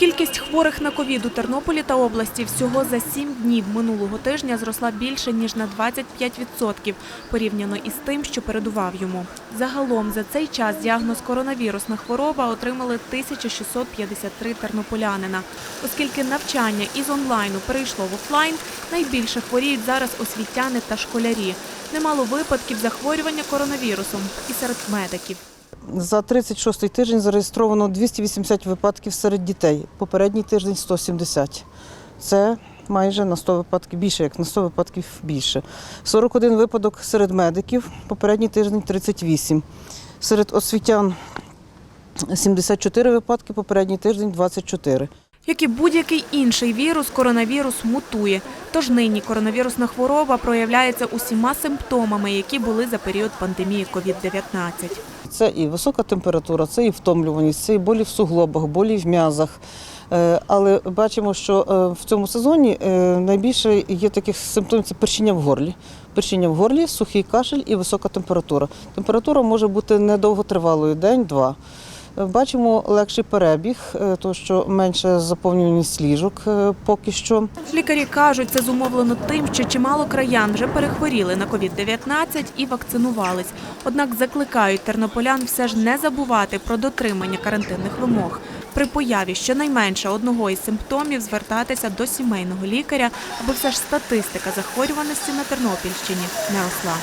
Кількість хворих на ковід у Тернополі та області всього за сім днів минулого тижня зросла більше ніж на 25% порівняно із тим, що передував йому. Загалом за цей час діагноз коронавірусна хвороба отримали 1653 тернополянина. Оскільки навчання із онлайну перейшло в офлайн, найбільше хворіють зараз освітяни та школярі. Немало випадків захворювання коронавірусом і серед медиків. За 36-й тиждень зареєстровано 280 випадків серед дітей. Попередній тиждень 170. Це майже на 100 випадків більше, як на 100 випадків більше. 41 випадок серед медиків, попередній тиждень 38. Серед освітян 74 випадки, попередній тиждень 24. Як і будь-який інший вірус, коронавірус мутує. Тож нині коронавірусна хвороба проявляється усіма симптомами, які були за період пандемії COVID-19. Це і висока температура, це і втомлюваність, це і болі в суглобах, болі в м'язах. Е, Але бачимо, що е, в цьому сезоні е, найбільше є таких симптомів це першіння в горлі. Першіння в горлі, сухий кашель і висока температура. Температура може бути недовготривалою, день-два. Бачимо легший перебіг, е, тому що менше заповнюваність ліжок е, поки що. Лікарі кажуть, це зумовлено тим, що чимало краян вже перехворіли на COVID-19 і вакцинувались. Однак закликають тернополян все ж не забувати про дотримання карантинних вимог. При появі щонайменше одного із симптомів звертатися до сімейного лікаря, аби все ж статистика захворюваності на Тернопільщині не росла.